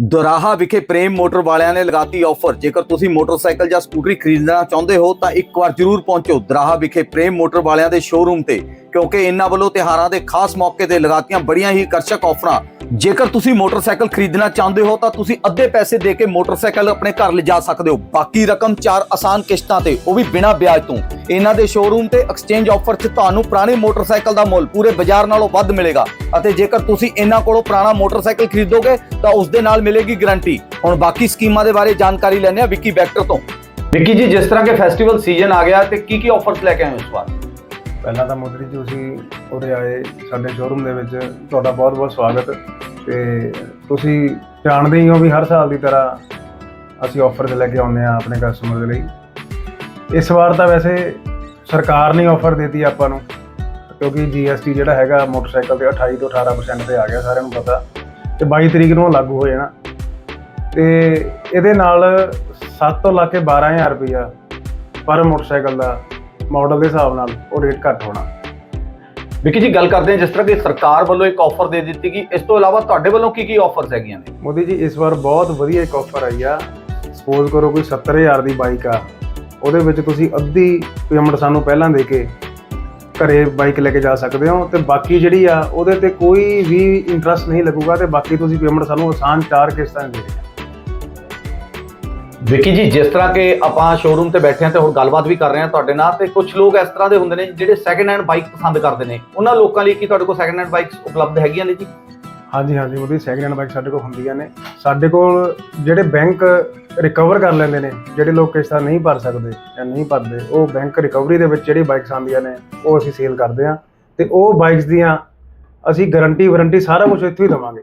ਦੁਰਾਹਾ ਵਿਖੇ ਪ੍ਰੇਮ ਮੋਟਰ ਵਾਲਿਆਂ ਨੇ ਲਗਾਤੀ ਆਫਰ। ਜੇਕਰ ਤੁਸੀਂ ਮੋਟਰਸਾਈਕਲ ਜਾਂ ਸਕੂਟਰੀ ਖਰੀਦਣਾ ਚਾਹੁੰਦੇ ਹੋ, ਤਾਂ ਇੱਕ ਵਾਰ ਜ਼ਰੂਰ ਪਹੁੰਚੋ ਦੁਰਾਹਾ ਵਿਖੇ ਪ੍ਰੇਮ ਮੋਟਰ ਵਾਲਿਆਂ ਦੇ ਸ਼ੋਰੂਮ ਤੇ। ਕਿਉਂਕਿ ਇਹਨਾਂ ਵੱਲੋਂ ਤਿਹਾਰਾਂ ਦੇ ਖਾਸ ਮੌਕੇ ਤੇ ਲਗਾਤੀਆਂ ਬੜੀਆਂ ਹੀ ਆਕਰਸ਼ਕ ਆਫਰਾਂ ਜੇਕਰ ਤੁਸੀਂ ਮੋਟਰਸਾਈਕਲ ਖਰੀਦਣਾ ਚਾਹੁੰਦੇ ਹੋ, ਤਾਂ ਤੁਸੀਂ ਅੱਧੇ ਪੈਸੇ ਦੇ ਕੇ ਮੋਟਰਸਾਈਕਲ ਆਪਣੇ ਘਰ ਲਿਜਾ ਸਕਦੇ ਹੋ। ਬਾਕੀ ਰਕਮ ਚਾਰ ਆਸਾਨ ਕਿਸ਼ਤਾਂ ਤੇ, ਉਹ ਵੀ ਬਿਨਾਂ ਵਿਆਜ ਤੋਂ। ਇਹਨਾਂ ਦੇ ਸ਼ੋਰੂਮ ਤੇ ਐਕਸਚੇਂਜ ਆਫਰ 'ਚ ਤੁਹਾਨੂੰ ਪੁਰਾਣੇ ਮੋਟਰਸਾਈਕਲ ਦਾ ਮੁੱਲ ਪੂਰੇ ਬਾਜ਼ਾਰ ਨਾਲੋਂ ਵੱਧ ਮਿਲੇਗਾ। ਅਤੇ ਜੇਕਰ ਤੁਸੀਂ ਇਹਨਾਂ ਕੋਲੋਂ ਪੁਰਾਣਾ ਮੋਟਰਸਾਈਕਲ ਖਰੀਦੋਗੇ, ਤਾਂ ਉਸ ਦੇ ਨਾਲ ਮਿਲੇਗੀ ਗਾਰੰਟੀ ਹੁਣ ਬਾਕੀ ਸਕੀਮਾਂ ਦੇ ਬਾਰੇ ਜਾਣਕਾਰੀ ਲੈਣੇ ਆ ਵਿੱਕੀ ਬੈਕਟਰ ਤੋਂ। ਵਿੱਕੀ ਜੀ, ਜਿਸ ਤਰ੍ਹਾਂ ਕਿ ਫੈਸਟੀਵਲ ਸੀਜ਼ਨ ਆ ਗਿਆ, ਤੇ ਕੀ ਕੀ ਆਫਰਸ ਲੈ ਕੇ ਆਏ ਹੋ ਇਸ ਵਾਰ? ਪਹਿਲਾਂ ਤਾਂ ਮੋਦੀ ਜੀ ਤੁਸੀਂ ਉਰੇ ਆਏ, ਸਾਡੇ ਸ਼ੋਰੂਮ ਦੇ ਵਿੱਚ ਤੁਹਾਡਾ ਬਹੁਤ-ਬਹੁਤ ਸਵਾਗਤ। ਤੇ ਤੁਸੀਂ ਜਾਣਦੇ ਹੀ ਹੋ ਵੀ ਹਰ ਸਾਲ ਦੀ ਤਰ੍ਹਾਂ ਅਸੀਂ ਆਫਰਸ ਲੈ ਕੇ ਆਉਂਦੇ ਆ ਆਪਣੇ ਕਸਟਮਰ ਦੇ ਲਈ। ਇਸ ਵਾਰ ਤਾਂ ਵੈਸੇ ਸਰਕਾਰ ਨੇ ਆਫਰ ਦਿੱਤੀ ਆਪਾਂ ਨੂੰ, ਕਿਉਂਕਿ GST ਜਿਹੜਾ ਹੈਗਾ ਮੋਟਰਸਾਈਕਲ ਤੇ 28 ਤੋਂ 18% ਤੇ ਆ ਗਿਆ, ਸਾਰਿਆਂ ਨੂੰ ਪਤਾ। ਤੇ 22 ਤਰੀਕ ਨੂੰ ਉਹ ਲਾਗੂ ਹੋ ਜਾਣਾ। ਤੇ ਇਹਦੇ ਨਾਲ 7 ਤੋਂ ਲਾ ਕੇ 12000 ਰੁਪਇਆ ਪਰ ਮੋਟਰਸਾਈਕਲ ਦਾ ਮਾਡਲ ਦੇ ਹਿਸਾਬ ਨਾਲ ਉਹ ਰੇਟ ਘੱਟ ਹੋਣਾ। ਵਿੱਕੀ ਜੀ ਗੱਲ ਕਰਦੇ ਹਾਂ ਜਿਸ ਤਰ੍ਹਾਂ ਕਿ ਸਰਕਾਰ ਵੱਲੋਂ ਇੱਕ ਆਫਰ ਦੇ ਦਿੱਤੀ ਕਿ ਇਸ ਤੋਂ ਇਲਾਵਾ ਤੁਹਾਡੇ ਵੱਲੋਂ ਕੀ ਕੀ ਆਫਰਸ ਹੈਗੀਆਂ ਨੇ? ਮੋਦੀ ਜੀ ਇਸ ਵਾਰ ਬਹੁਤ ਵਧੀਆ ਇੱਕ ਆਫਰ ਆਈ ਆ। ਸਪੋਜ਼ ਕਰੋ ਕੋਈ 70000 ਦੀ ਬਾਈਕ ਆ। ਉਹਦੇ ਵਿੱਚ ਤੁਸੀਂ ਅੱਧੀ ਪੇਮੈਂਟ ਸਾਨੂੰ ਪਹਿਲਾਂ ਦੇ ਕੇ ਘਰੇ ਬਾਈਕ ਲੈ ਕੇ ਜਾ ਸਕਦੇ ਹੋ ਤੇ ਬਾਕੀ ਜਿਹੜੀ ਆ ਉਹਦੇ ਤੇ ਕੋਈ ਵੀ ਇੰਟਰਸਟ ਨਹੀਂ ਲੱਗੂਗਾ ਤੇ ਬਾਕੀ ਤੁਸੀਂ ਪੇਮੈਂਟ ਸਾਨੂੰ ਆਸਾਨ ਚਾਰ ਕਿਸ਼ਤਾਂ ਦੇ ਦੇਣੀ ਵਿੱਕੀ ਜੀ, ਜਿਸ ਤਰ੍ਹਾਂ ਕਿ ਆਪਾਂ ਸ਼ੋਰੂਮ ਤੇ ਬੈਠੇ ਹਾਂ ਤੇ ਹੁਣ ਗੱਲਬਾਤ ਵੀ ਕਰ ਰਹੇ ਹਾਂ ਤੁਹਾਡੇ ਨਾਲ ਤੇ ਕੁਝ ਲੋਕ ਇਸ ਤਰ੍ਹਾਂ ਦੇ ਹੁੰਦੇ ਨੇ ਜਿਹੜੇ ਸੈਕੰਡ ਹੈਂਡ ਬਾਈਕ ਪਸੰਦ ਕਰਦੇ ਨੇ। ਉਹਨਾਂ ਲੋਕਾਂ ਲਈ ਕੀ ਤੁਹਾਡੇ ਕੋਲ ਸੈਕੰਡ ਹੈਂਡ ਬਾਈਕਸ ਉਪਲਬਧ ਹੈਗੀਆਂ ਨੇ ਜੀ? ਹਾਂਜੀ ਹਾਂਜੀ, ਉਹਦੀ ਸੈਕਿੰਡ ਹੈਂਡ ਬਾਈਕ ਸਾਡੇ ਕੋਲ ਹੁੰਦੀਆਂ ਨੇ। ਸਾਡੇ ਕੋਲ ਜਿਹੜੇ ਬੈਂਕ ਰਿਕਵਰ ਕਰ ਲੈਂਦੇ ਨੇ, ਜਿਹੜੇ ਲੋਕ ਕਿਸ਼ਤਾਂ ਨਹੀਂ ਭਰ ਸਕਦੇ ਜਾਂ ਨਹੀਂ ਭਰਦੇ, ਉਹ ਬੈਂਕ ਰਿਕਵਰੀ ਦੇ ਵਿੱਚ ਜਿਹੜੀ ਬਾਈਕਸ ਆਉਂਦੀਆਂ ਨੇ, ਉਹ ਅਸੀਂ ਸੇਲ ਕਰਦੇ ਹਾਂ ਤੇ ਉਹ ਬਾਈਕਸ ਦੀਆਂ ਅਸੀਂ ਗਾਰੰਟੀ ਵਾਰੰਟੀ ਸਾਰਾ ਕੁਝ ਇੱਥੇ ਹੀ ਦੇਵਾਂਗੇ।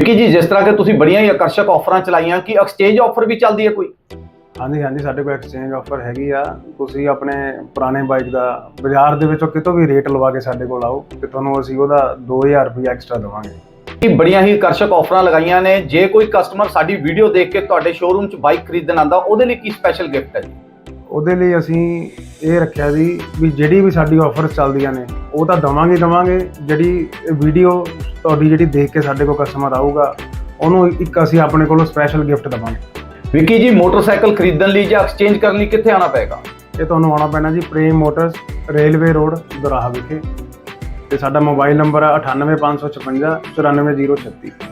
ਵਿੱਕੀ ਜੀ ਜਿਸ ਤਰ੍ਹਾਂ ਕਿ ਤੁਸੀਂ ਬੜੀਆਂ ਹੀ ਆਕਰਸ਼ਕ ਆਫਰਾਂ ਚਲਾਈਆਂ ਕਿ ਐਕਸਚੇਂਜ ਆਫਰ ਵੀ ਚੱਲਦੀ ਹੈ ਕੋਈ? ਹਾਂਜੀ ਹਾਂਜੀ ਸਾਡੇ ਕੋਲ ਐਕਸਚੇਂਜ ਆਫਰ ਹੈਗੀ ਆ। ਤੁਸੀਂ ਆਪਣੇ ਪੁਰਾਣੇ ਬਾਈਕ ਦਾ ਬਾਜ਼ਾਰ ਦੇ ਵਿੱਚੋਂ ਕਿਤੋਂ ਵੀ ਰੇਟ ਲਵਾ ਕੇ ਸਾਡੇ ਕੋਲ ਆਓ ਤੇ ਤੁਹਾਨੂੰ ਅਸੀਂ ਉਹਦਾ 2000 ਰੁਪਏ ਐਕਸਟਰਾ ਦੇਵਾਂਗੇ। ਕਿ ਬੜੀਆਂ ਹੀ ਆਕਰਸ਼ਕ ਆਫਰਾਂ ਲਗਾਈਆਂ ਨੇ। ਜੇ ਕੋਈ ਕਸਟਮਰ ਸਾਡੀ ਵੀਡੀਓ ਦੇਖ ਕੇ ਤੁਹਾਡੇ ਸ਼ੋਰੂਮ 'ਚ ਬਾਈਕ ਖਰੀਦਣ ਆਂਦਾ ਉਹਦੇ ਲਈ ਕੀ ਸਪੈਸ਼ਲ ਗਿਫਟ ਹੈ ਜੀ? ਉਹਦੇ ਲਈ ਅਸੀਂ ਇਹ ਰੱਖਿਆ ਸੀ ਵੀ ਜਿਹੜੀ ਵੀ ਸਾਡੀ ਆਫਰਸ ਚੱਲਦੀਆਂ ਨੇ ਉਹ ਤਾਂ ਦਵਾਂਗੇ ਦਵਾਂਗੇ ਜਿਹੜੀ ਵੀਡੀਓ ਤੁਹਾਡੀ ਜਿਹੜੀ ਦੇਖ ਕੇ ਸਾਡੇ ਕੋਲ ਕਸਟਮਰ ਆਊਗਾ ਉਹਨੂੰ ਇੱਕ ਅਸੀਂ ਆਪਣੇ ਕੋਲੋਂ ਸਪੈਸ਼ਲ ਗਿਫਟ ਦਵਾਂਗੇ। ਵਿੱਕੀ ਜੀ ਮੋਟਰਸਾਈਕਲ ਖਰੀਦਣ ਲਈ ਜਾਂ ਐਕਸਚੇਂਜ ਕਰਨ ਲਈ ਕਿੱਥੇ ਆਣਾ ਪਏਗਾ? ਇਹ ਤੁਹਾਨੂੰ ਆਉਣਾ ਪੈਣਾ ਜੀ Prem motors railway road Doraha ਵਿਖੇ। ਤੇ ਸਾਡਾ ਮੋਬਾਈਲ ਨੰਬਰ ਹੈ 98556 94036